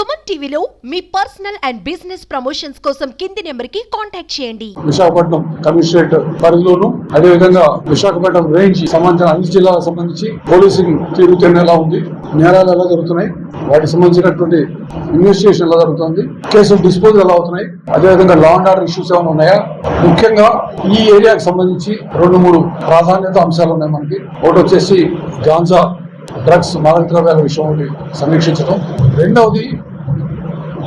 సుమన్ టీవీలో మీ personal and business promotions కోసం కింది నెంబర్కి కాంటాక్ట్ చేయండి. విశాఖపట్నం కమిషనరేట్ పరిధిలోను అదేవిధంగా విశాఖపట్నం రేంజ్ సంబంధించిన అన్ని జిల్లాలకు సంబంధించి పోలీసింగ్ తీరుతున్న ఎలా ఉంది. నేరాలు ఎలా జరుగుతున్నాయి? వాటికి సంబంధించినటువంటి ఇన్వెస్టిగేషన్ ఎలా జరుగుతుంది? కేసులు డిస్పోజల్ ఎలా అవుతున్నాయి? అదేవిధంగా లా అండ్ ఆర్డర్ ఇష్యూస్ ఏమైనా ఉన్నాయా? ముఖ్యంగా ఈ ఏరియాకి సంబంధించి రెండు మూడు ప్రాధాన్యత అంశాలు ఉన్నాయి మనకి. ఒకటి వచ్చేసి గాంజా డ్రగ్స్ మాదక ద్రవ్యాల విషయం సమీక్షించడం. రెండవది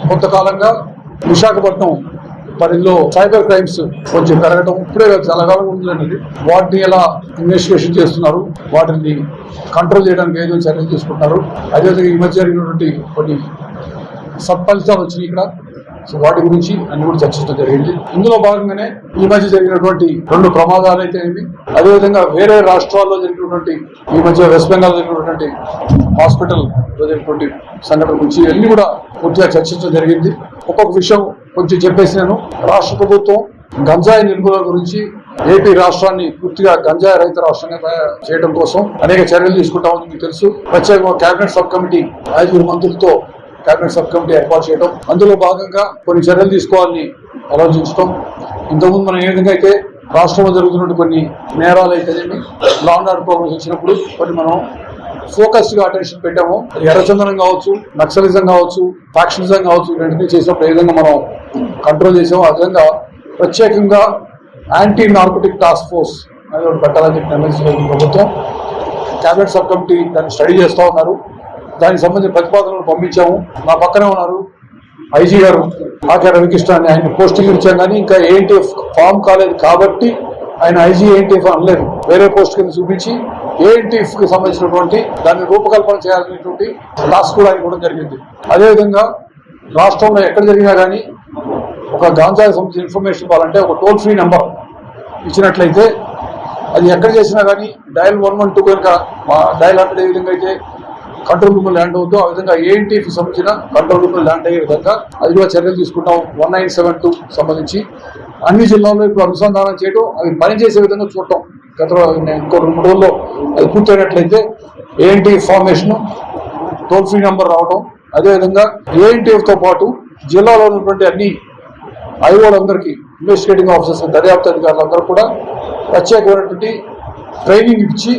కొంతకాలంగా విశాఖపట్నం పరిధిలో సైబర్ క్రైమ్స్ కొంచెం పెరగడం ఇప్పుడే చాలా కాలం ఉందండి. వాటిని ఎలా ఇన్వెస్టిగేషన్ చేస్తున్నారు వాటిని కంట్రోల్ చేయడానికి ఏదో చర్యలు తీసుకుంటున్నారు. అదేవిధంగా ఈ మధ్య జరిగినటువంటి కొన్ని సత్ఫలితాలు వచ్చినాయి ఇక్కడ. సో వాటి గురించి అన్ని కూడా చర్చించడం జరిగింది. ఇందులో భాగంగానే ఈ మధ్య జరిగినటువంటి రెండు ప్రమాదాలు అయితే ఏమి అదేవిధంగా వేరే రాష్ట్రాల్లో జరిగినటువంటి ఈ మధ్య వెస్ట్ బెంగాల్ జరిగినటువంటి హాస్పిటల్ జరిగినటువంటి సంఘటన గురించి అన్ని కూడా పూర్తిగా చర్చించడం జరిగింది. ఒక్కొక్క విషయం కొంచెం చెప్పేసి నేను రాష్ట్ర ప్రభుత్వం గంజాయి నిర్మూలన గురించి ఏపీ రాష్ట్రాన్ని పూర్తిగా గంజాయి రహిత రాష్ట్రంగా తయారు చేయడం కోసం అనేక చర్యలు తీసుకుంటామని మీకు తెలుసు. ప్రత్యేకంగా కేబినెట్ సబ్ కమిటీ ఐదుగురు మంత్రులతో కేబినెట్ సబ్ కమిటీ ఏర్పాటు చేయడం అందులో భాగంగా కొన్ని చర్యలు తీసుకోవాలని ఆలోచించడం ఇంతకుముందు మనం ఏ విధంగా అయితే రాష్ట్రంలో జరుగుతున్నటువంటి కొన్ని నేరాలు అయితేనేమి లా అండ్ ఆర్డర్ ప్రాబ్లమ్స్ వచ్చినప్పుడు కొన్ని మనం ఫోకస్డ్గా అటెన్షన్ పెట్టాము. ఎర్రచందనం కావచ్చు నక్సలిజం కావచ్చు ఫ్యాక్షనిజం కావచ్చు ఇలాంటివి చేసినప్పుడు ఏ విధంగా మనం కంట్రోల్ చేసామో ఆ విధంగా ప్రత్యేకంగా యాంటీ నార్కోటిక్ టాస్క్ ఫోర్స్ అనేది ఒకటి పెట్టాలని చెప్పి నిర్ణయించిన ప్రభుత్వం క్యాబినెట్ సబ్ కమిటీ దాన్ని స్టడీ చేస్తూ ఉన్నారు. దానికి సంబంధించిన ప్రతిపాదనలు పంపించాము. నా పక్కనే ఉన్నారు ఐజీ గారు ఆకే రవికృష్ణ అని ఆయన పోస్టింగ్ ఇచ్చాం కానీ ఇంకా ఏంటి ఫామ్ కాలేదు కాబట్టి ఆయన ఐజీ ఏంటి అనలేదు. వేరే పోస్ట్ కింద చూపించి ఏఎన్టీఎఫ్కి సంబంధించినటువంటి దాన్ని రూపకల్పన చేయాలనేటువంటి టాస్క్ కూడా ఆయన కూడా జరిగింది. అదేవిధంగా రాష్ట్రంలో ఎక్కడ జరిగినా కానీ ఒక గాంజాకి సంబంధించిన ఇన్ఫర్మేషన్ ఇవ్వాలంటే ఒక టోల్ ఫ్రీ నెంబర్ ఇచ్చినట్లయితే అది ఎక్కడ చేసినా కానీ డయల్ వన్ వన్ టూ కనుక డయల్ హండ్రెడ్ ఏ విధంగా అయితే కంట్రోల్ రూమ్ ల్యాండ్ అవుతుందో ఆ విధంగా ఏఎన్టీకి సంబంధించిన కంట్రోల్ రూమ్ ల్యాండ్ అయ్యే విధంగా అది కూడా చర్యలు తీసుకుంటాం. వన్ నైన్ సెవెన్ టూ సంబంధించి అన్ని జిల్లాల్లో ఇప్పుడు అనుసంధానం చేయడం అవి పనిచేసే విధంగా చూడటం. గత ఇంకో రెండు మూడు రోజుల్లో అది పూర్తయినట్లయితే ANT formation toll free number రావడం అదేవిధంగా ఏఎన్టీఎఫ్తో పాటు జిల్లాలో ఉన్నటువంటి అన్ని ఐఓలందరికీ ఇన్వెస్టిగేటింగ్ ఆఫీసర్స్ దర్యాప్తు అధికారులందరూ కూడా ప్రత్యేకమైనటువంటి ట్రైనింగ్ ఇచ్చి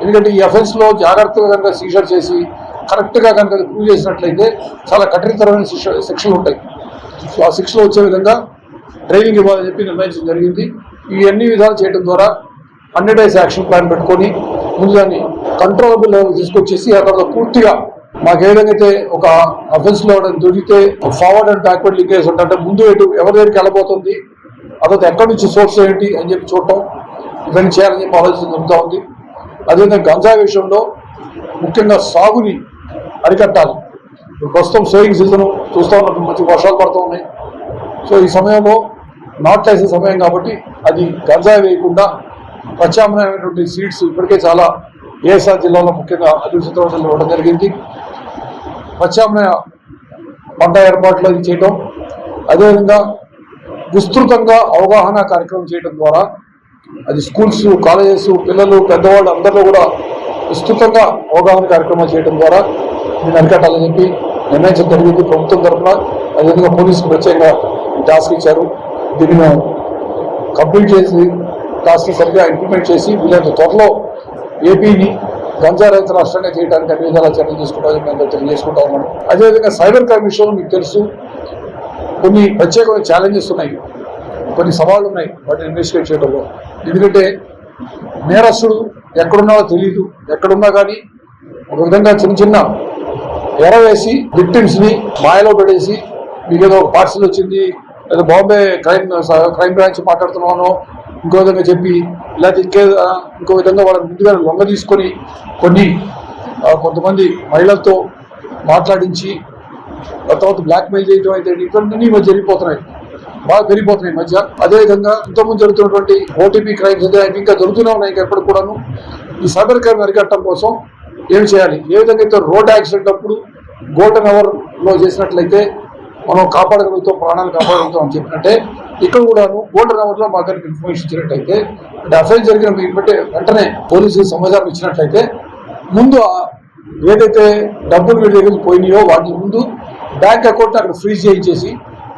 ఎందుకంటే ఈ అఫెన్స్లో జాగ్రత్తగా కనుక సీజర్ చేసి కరెక్ట్గా కనుక ప్రూవ్ చేసినట్లయితే చాలా కఠినతరమైన శిక్ష శిక్షలు ఉంటాయి. సో ఆ శిక్షలు వచ్చే విధంగా ట్రైనింగ్ ఇవ్వాలని చెప్పి నిర్ణయించడం జరిగింది. ఈ అన్ని విధాలు చేయడం ద్వారా హండ్రెడ్ డేస్ యాక్షన్ ప్లాన్ పెట్టుకొని ముందు దాన్ని కంట్రోలబుల్ లెవెల్ తీసుకొచ్చేసి ఆ తర్వాత పూర్తిగా మాకు ఏ విధంగా ఒక అఫెన్స్లో దొరికితే ఫార్వర్డ్ అండ్ బ్యాక్వర్డ్ లింకేజ్ ఉంటే ముందు ఎటు ఎవరి దగ్గరికి వెళ్ళబోతుంది అదొక ఎక్కడి నుంచి సోర్స్ ఏంటి అని చెప్పి చూడటం ఇవన్నీ చేయాలని చెప్పి ఆలోచన జరుగుతూ ఉంది. అదేవిధంగా గంజాయి విషయంలో ముఖ్యంగా సాగుని అరికట్టాలి. ఇప్పుడు ప్రస్తుతం సోయింగ్ సీజన్ చూస్తూ ఉన్నప్పుడు మంచి వర్షాలు పడుతూ ఉన్నాయి. సో ఈ సమయంలో నాట్లేసే సమయం కాబట్టి అది గంజాయి వేయకుండా ప్రత్యామ్నాయమైనటువంటి సీడ్స్ ఇప్పటికే చాలా ఏఎస్ఆర్ జిల్లాలో ముఖ్యంగా అభివృద్ధి జిల్లాలో ఇవ్వడం జరిగింది. ప్రత్యామ్నాయ పంట ఏర్పాట్లు అది చేయటం. అదేవిధంగా విస్తృతంగా అవగాహన కార్యక్రమం చేయడం ద్వారా అది స్కూల్స్ కాలేజెస్ పిల్లలు పెద్దవాళ్ళు అందరిలో కూడా విస్తృతంగా అవగాహన కార్యక్రమాలు చేయడం ద్వారా దీన్ని అరికట్టాలని చెప్పి నిర్ణయించడం జరిగింది. ప్రభుత్వం తరఫున అదేవిధంగా పోలీసులు ప్రత్యేకంగా టాస్క్ ఇచ్చారు. దీన్ని కంప్లీట్ చేసి టాస్క్ సరిగ్గా ఇంప్లిమెంట్ చేసి వీళ్ళంత త్వరలో ఏపీని గంజా రహిత రాష్ట్రాన్ని చేయడానికి అన్ని విధాలా చర్యలు తీసుకుంటామని మేము తెలియజేసుకుంటా ఉన్నాము. అదేవిధంగా సైబర్ క్రైమ్ విషయంలో మీకు తెలుసు కొన్ని ప్రత్యేకమైన ఛాలెంజెస్ ఉన్నాయి. కొన్ని సవాళ్ళు ఉన్నాయి వాటిని ఇన్వెస్టిగేట్ చేయడంలో. ఎందుకంటే నేరస్తుడు ఎక్కడున్నాడో తెలియదు ఎక్కడున్నా కానీ ఒక విధంగా చిన్న చిన్న ఎర వేసి మాయలో పడేసి మీకు ఏదో ఒక పార్సల్ వచ్చింది లేదా బాంబే క్రైమ్ క్రైమ్ బ్రాంచ్ మాట్లాడుతున్నాను ఇంకో విధంగా చెప్పి లేకపోతే ఇంకే ఇంకో విధంగా వాళ్ళని ముందుగా లొంగ తీసుకొని కొన్ని కొంతమంది మహిళలతో మాట్లాడించి ఆ తర్వాత బ్లాక్ మెయిల్ చేయడం అయితే ఇటువంటివన్నీ జరిగిపోతున్నాయి. బాగా పెరిగిపోతున్నాయి ఈ మధ్య. అదేవిధంగా ఇంతకుముందు జరుగుతున్నటువంటి ఓటీపీ క్రైమ్స్ అయితే ఇంకా జరుగుతూనే ఉన్నాయి ఇంకా ఎప్పుడు కూడాను. ఈ సైబర్ క్రైమ్ అరికట్టడం కోసం ఏం చేయాలి? ఏ విధంగా అయితే రోడ్ యాక్సిడెంట్ అప్పుడు గోల్డెన్ అవర్లో చేసినట్లయితే మనం కాపాడగలుగుతాం ప్రాణాలు కాపాడగలుగుతాం అని చెప్పినట్టే ఇక్కడ కూడాను గోల్డెన్ అవర్లో మా కనుక ఇన్ఫర్మేషన్ ఇచ్చినట్టయితే అంటే అఫైర్ జరిగిన మీకు వెంటనే పోలీసులు సమాచారం ఇచ్చినట్లయితే ముందు ఏదైతే డబ్బులు వీడి దగ్గరికి పోయినాయో వాటి ముందు బ్యాంక్ అకౌంట్ అక్కడ ఫ్రీజ్ చేయించేసి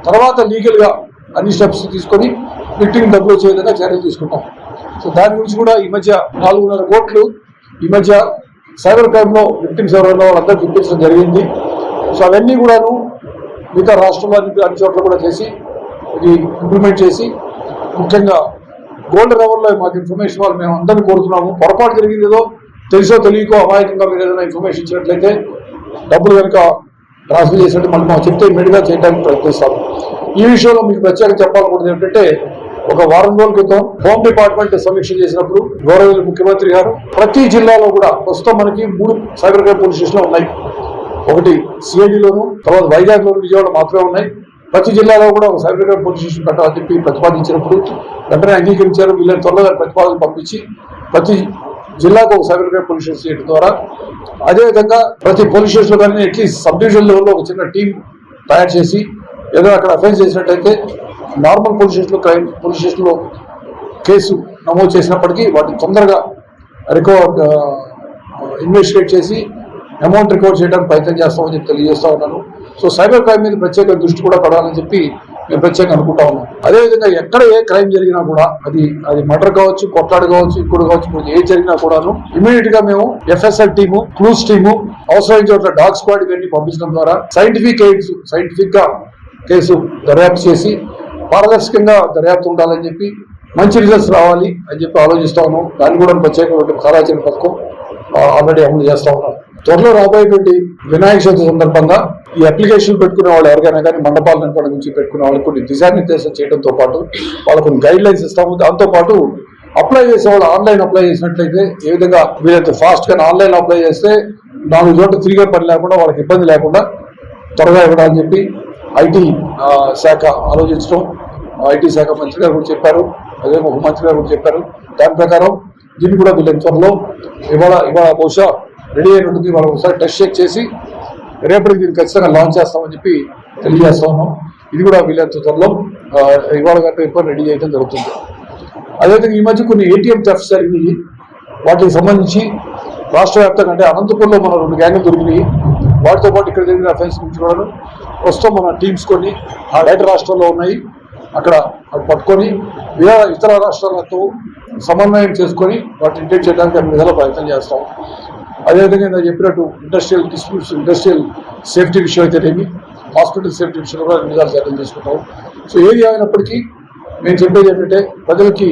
తర్వాత లీగల్గా అన్ని స్టెప్స్ తీసుకొని విక్టిమ్ డబ్బులు వచ్చే విధంగా చర్యలు తీసుకుంటాం. సో దాని గురించి కూడా ఈ మధ్య నాలుగున్నర కోట్లు ఈ మధ్య సైబర్ క్రైమ్లో విక్టిమ్స్ ఎవరైనా వాళ్ళందరూ చూపించడం జరిగింది. సో అవన్నీ కూడాను మిగతా రాష్ట్రంలో అన్ని అన్ని చోట్ల కూడా చేసి ఇది ఇంప్లిమెంట్ చేసి ముఖ్యంగా గోల్డ్ రవర్లో మాకు ఇన్ఫర్మేషన్ వాళ్ళు మేము అందరినీ కోరుతున్నాము. పొరపాటు జరిగింది ఏదో తెలుసో తెలియకో అమాయకంగా మీరు ఏదైనా ఇన్ఫర్మేషన్ ఇచ్చినట్లయితే డబ్బులు కనుక ట్రాన్స్ఫర్ చేసినట్టు మళ్ళీ మాకు చెప్తే ఇమీడియట్గా చేయడానికి ప్రయత్నిస్తాము. ఈ విషయంలో మీకు ప్రత్యేకంగా చెప్పాలనుకుంటుంది ఏంటంటే ఒక వారం రోజుల క్రితం హోమ్ డిపార్ట్మెంట్ సమీక్ష చేసినప్పుడు గౌరవ ముఖ్యమంత్రి గారు ప్రతి జిల్లాలో కూడా ప్రస్తుతం మనకి మూడు సైబర్ క్రైమ్ పోలీస్ స్టేషన్లు ఉన్నాయి. ఒకటి సిఐడిలోను తర్వాత వైజాగ్లోను విజయవాడ మాత్రమే ఉన్నాయి. ప్రతి జిల్లాలో కూడా ఒక సైబర్ క్రైమ్ పోలీస్ స్టేషన్ పెట్టాలని చెప్పి ప్రతిపాదించినప్పుడు వెంటనే అంగీకరించారు. వీళ్ళని త్వరగా ప్రతిపాదన పంపించి ప్రతి జిల్లాకు ఒక సైబర్ క్రైమ్ పోలీస్ స్టేషన్ చేయడం ద్వారా అదేవిధంగా ప్రతి పోలీస్ స్టేషన్లో కానీ అట్లీస్ట్ సబ్ డివిజన్ లెవెల్లో ఒక చిన్న టీం తయారు చేసి ఏదో అక్కడ అఫెన్స్ చేసినట్టయితే నార్మల్ పోలీస్ స్టేషన్లో క్రైమ్ పోలీస్ స్టేషన్లో కేసు నమోదు చేసినప్పటికీ వాటిని తొందరగా రికవర్ ఇన్వెస్టిగేట్ చేసి అమౌంట్ రికవర్ చేయడానికి ప్రయత్నం చేస్తామని చెప్పి తెలియజేస్తా ఉన్నాను. సో సైబర్ క్రైమ్ మీద ప్రత్యేక దృష్టి కూడా పడాలని చెప్పి మేము ప్రత్యేకంగా అనుకుంటా ఉన్నాం అదేవిధంగా ఎక్కడ ఏ క్రైమ్ జరిగినా కూడా అది అది మర్డర్ కావచ్చు కొట్లాడు కావచ్చు ఇప్పుడు కావచ్చు ఇప్పుడు ఏ జరిగినా కూడాను ఇమీడియట్గా మేము ఎఫ్ఎస్ఎల్ టీము క్లూస్ టీము అవసరమైన చోట్ల డాగ్ స్క్వాడ్ ఇవన్నీ పంపించడం ద్వారా సైంటిఫిక్ ఎయిడ్స్ సైంటిఫిక్గా కేసు దర్యాప్తు చేసి పారదర్శకంగా దర్యాప్తు ఉండాలని చెప్పి మంచి రిజల్ట్స్ రావాలి అని చెప్పి ఆలోచిస్తా ఉన్నాం. దాన్ని కూడా ప్రత్యేకమైన కార్యాచరణ పథకం ఆల్రెడీ అమలు చేస్తా ఉన్నాం. త్వరలో రాబోయేటువంటి వినాయక చవితి సందర్భంగా ఈ అప్లికేషన్ పెట్టుకునే వాళ్ళు ఎవరికైనా కానీ మండపాల నిర్మాణం నుంచి పెట్టుకునే వాళ్ళు కొన్ని దిశానిర్దేశం చేయడంతో పాటు వాళ్ళకు కొన్ని గైడ్ లైన్స్ ఇస్తాము దాంతోపాటు అప్లై చేసే వాళ్ళు ఆన్లైన్ అప్లై చేసినట్లయితే ఏ విధంగా వీలైతే ఫాస్ట్గా ఆన్లైన్ అప్లై చేస్తే నాలుగు చోట్ల తిరిగే పని లేకుండా వాళ్ళకి ఇబ్బంది లేకుండా త్వరగా ఇవ్వడానికి చెప్పి ఐటీ శాఖ ఆలోచించడం ఐటీ శాఖ మంత్రి గారు కూడా చెప్పారు అదే ముఖ్యమంత్రి గారు కూడా చెప్పారు. దాని ప్రకారం దీన్ని కూడా వీళ్ళని త్వరలో ఇవాళ ఇవాళ బహుశా రెడీ అయిన ఉంటుంది వాళ్ళు ఒకసారి టెస్ట్ చెక్ చేసి రేపటికి దీన్ని ఖచ్చితంగా లాంచ్ చేస్తామని చెప్పి తెలియజేస్తా ఉన్నాం. ఇది కూడా వీళ్ళంత త్వరలో ఇవాళ గంట ఇప్పుడు రెడీ చేయడం జరుగుతుంది. అదేవిధంగా ఈ మధ్య కొన్ని ఏటీఎం థెఫ్ట్స్ జరిగినాయి. వాటికి సంబంధించి రాష్ట్ర వ్యాప్తంగా అంటే అనంతపురంలో మన రెండు గ్యాంగులు దొరికినాయి. వాటితో పాటు ఇక్కడ జరిగిన అఫెన్స్ నుంచి కూడా ప్రస్తుతం మన టీమ్స్ కొన్ని ఆ బయట రాష్ట్రాల్లో ఉన్నాయి. అక్కడ అవి పట్టుకొని వేరే ఇతర రాష్ట్రాలతో సమన్వయం చేసుకొని వాటిని ఇంటెక్ట్ చేయడానికి అన్ని విధాలు ప్రయత్నం చేస్తాం. అదేవిధంగా నేను చెప్పినట్టు ఇండస్ట్రియల్ డిస్ప్యూట్స్ ఇండస్ట్రియల్ సేఫ్టీ విషయం అయితేనేమి హాస్పిటల్ సేఫ్టీ విషయంలో కూడా అన్ని విధాలు చర్యలు తీసుకుంటాం. సో ఏది అయినప్పటికీ మేము చెప్పేది ఏంటంటే ప్రజలకి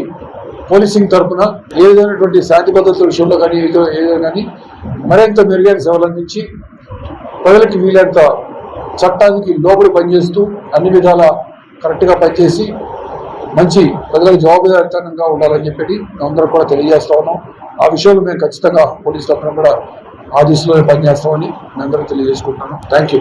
పోలీసింగ్ తరఫున ఏదైనటువంటి శాంతి భద్రతల విషయంలో కానీ ఏదో ఏదైనా కానీ మరింత మెరుగైన సేవలు అందించి ప్రజలకి వీలైనంత చట్టానికి లోబడి పనిచేస్తూ అన్ని విధాల కరెక్ట్గా పనిచేసి మంచి ప్రజలకు జవాబుదారితనంగా ఉండాలని చెప్పి అందరూ కూడా తెలియజేస్తా ఉన్నాం. ఆ విషయంలో మేము ఖచ్చితంగా పోలీస్ తరఫున కూడా ఆ దిశలో పనిచేస్తామని నేను అందరూ తెలియజేసుకుంటున్నాను థ్యాంక్ యూ